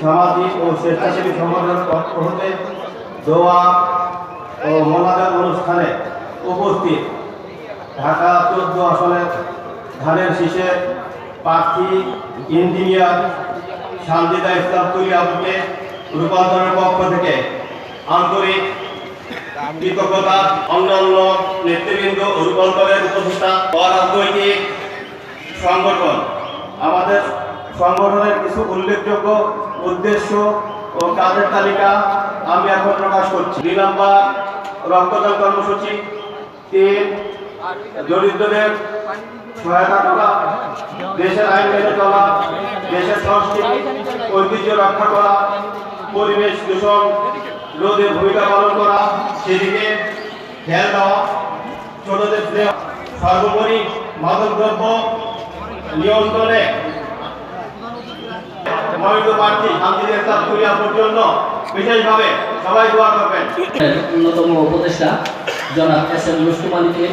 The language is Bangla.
সামাজিক ও স্বেচ্ছাসেবী সংগঠনের পক্ষ হতে দোয়া ও মোনাজাত অনুষ্ঠানে উপস্থিত ঢাকা চোদ্দ আসনের ধানের শীষে প্রার্থী, ইঞ্জিনিয়ার শান্তিদা ইসলাম তুলিয়াবুকে রূপান্তরের পক্ষ থেকে আন্তরিক কৃতজ্ঞতা, অন্যান্য নেতৃবৃন্দ রূপান্তরের উপদেষ্টা অরাজনৈতিক সংগঠন সংগঠনের কিছু উল্লেখযোগ্য উদ্দেশ্য ও কাজের তালিকা আমি এখন প্রকাশ করছি। দুই নম্বর, রক্তদান কর্মসূচি। তিন, দরিদ্রদের সহায়তা করা। দেশের আইন মেনে চলা, দেশের সংস্কৃতি, ঐতিহ্য রক্ষা করা, পরিবেশ দূষণ রোধে ভূমিকা পালন করা, সেদিকে খেয়াল দেওয়া, ছোটদের সর্বোপরি মাদকদ্রব্য নিয়ন্ত্রণে মনোনীত প্রার্থী শান্তিদের ইসলাম কুরিয়াপুর পর্যন্ত বিশেষভাবে সবাই দোয়া করবেন। অন্যতম উপদেষ্টা জনাব এস এম আলীকে